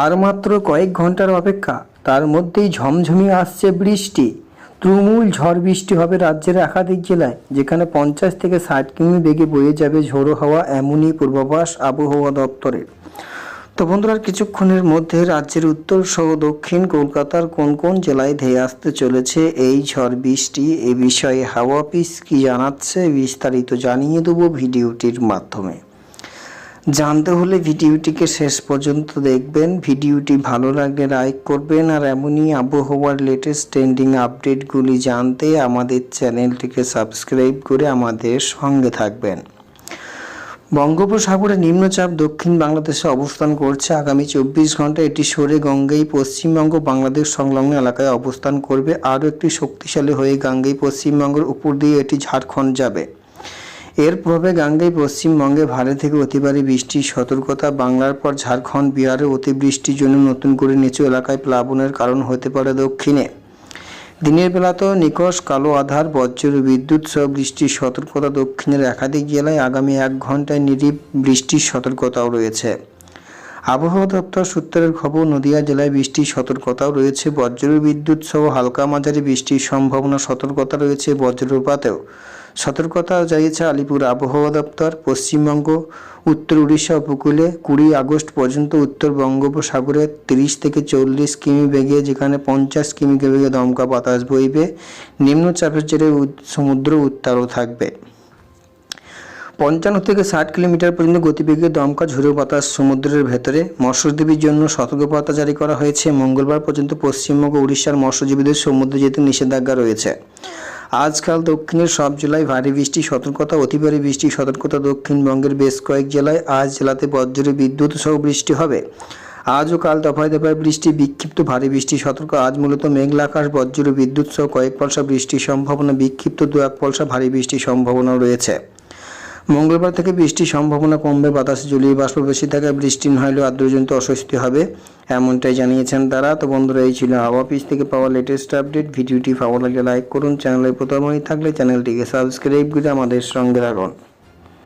আর মাত্র কয়েক ঘণ্টার অপেক্ষা, তার মধ্যেই ঝমঝমিয়ে আসছে বৃষ্টি। তুমুল ঝড় বৃষ্টি হবে রাজ্যের একাধিক জেলায়, যেখানে পঞ্চাশ থেকে ষাট কিমি বেগে বয়ে যাবে ঝোড়ো হাওয়া, এমনই পূর্বাভাস আবহাওয়া দপ্তরের। তো বন্ধুরা, কিছুক্ষণের মধ্যে রাজ্যের উত্তর সহ দক্ষিণ কলকাতার কোন কোন জেলায় ধেয়ে আসতে চলেছে এই ঝড় বৃষ্টি, এ বিষয়ে হাওয়া পিস কি জানাচ্ছে, বিস্তারিত জানিয়ে দেবো ভিডিওটির মাধ্যমে। জানতে হলে ভিডিওটিকে শেষ পর্যন্ত দেখবেন। ভিডিওটি ভালো লাগলে লাইক করবেন আর এমনই আবহাওয়ার লেটেস্ট ট্রেন্ডিং আপডেটগুলি জানতে আমাদের চ্যানেলটিকে সাবস্ক্রাইব করে আমাদের সঙ্গে থাকবেন। বঙ্গোপসাগরে নিম্নচাপ দক্ষিণ বাংলাদেশে অবস্থান করছে। আগামী চব্বিশ ঘণ্টা এটি সরে গঙ্গেই পশ্চিমবঙ্গ বাংলাদেশ সংলগ্ন এলাকায় অবস্থান করবে। আরও একটি শক্তিশালী হয়ে গাঙ্গেই পশ্চিমবঙ্গের উপর দিয়ে এটি ঝাড়খণ্ড যাবে। এর প্রভাবে গাঙ্গেয় পশ্চিমবঙ্গে ভারী থেকে অতি ভারী বৃষ্টির সতর্কতা, বাংলার পর ঝাড়খণ্ড, বিহারে অতিবৃষ্টির জন্য নতুন করে নিচু এলাকায় প্লাবনের কারণ হতে পারে দক্ষিণে। দিনের বেলাতেও নিকষ কালো আধার, বজ্র, বিদ্যুৎ সহ বৃষ্টির সতর্কতা দক্ষিণের একাধিক জেলায় আগামী এক ঘন্টায় নিরিপ বৃষ্টির সতর্কতাও রয়েছে। আবহাওয়া দপ্তর সূত্রের খবর, নদিয়া জেলায় বৃষ্টির সতর্কতাও রয়েছে। বজ্র, বিদ্যুৎ সহ হালকা মাঝারি বৃষ্টির সম্ভাবনা সতর্কতা রয়েছে বজ্রপাতেও। সতর্কতা জানিয়েছে আলিপুর আবহাওয়া দপ্তর, পশ্চিমবঙ্গ, উত্তর উড়িষ্যা উপকূলে কুড়ি আগস্ট পর্যন্ত উত্তর বঙ্গোপসাগরে তিরিশ থেকে চল্লিশ কিমি বেগে, যেখানে পঞ্চাশ কিমি বেগে দমকা বাতাস বইবে। নিম্নচাপের জেরে সমুদ্র উত্তারও থাকবে। পঞ্চান্ন থেকে ষাট কিলোমিটার পর্যন্ত গতিবেগে দমকা ঝুড়ো বাতাস সমুদ্রের ভেতরে। মৎস্যজীবীর জন্য সতর্কবার্তা জারি করা হয়েছে। মঙ্গলবার পর্যন্ত পশ্চিমবঙ্গ উড়িষ্যার মৎস্যজীবীদের সমুদ্রে যেতে নিষেধাজ্ঞা রয়েছে। আজকাল দক্ষিণের সব জেলায় ভারী বৃষ্টি, সতর্কতা, অতি ভারী বৃষ্টি, সতর্কতা দক্ষিণবঙ্গের বেশ কয়েক জেলায় আজ জেলাতে বজ্রে, বিদ্যুৎ সহ বৃষ্টি হবে। আজ ও কাল দফায় দফায় বৃষ্টি, বিক্ষিপ্ত ভারী বৃষ্টি, সতর্ক, আজ মূলত মেঘলা আকাশ, বজ্র, বিদ্যুৎ সহ কয়েক পলসা বৃষ্টির সম্ভাবনা, বিক্ষিপ্ত দু এক পলসা ভারী বৃষ্টির সম্ভাবনা রয়েছে। মঙ্গলবার থেকে বৃষ্টির সম্ভাবনা কমবে, বাতাসে জলীয় বাষ্প বেশি থাকায় বৃষ্টি না হলেও আদ্রজনিত অস্বস্তি হবে, এমনটাই জানিয়েছেন তারা। তো বন্ধুরা, এই ছিল হাওয়া পিস থেকে পাওয়া লেটেস্ট আপডেট ভিডিওটি ভালো লাগলে লাইক করুন, চ্যানেলে প্রথমই থাকলে চ্যানেলটিকে সাবস্ক্রাইব করে আমাদের সঙ্গে রাখুন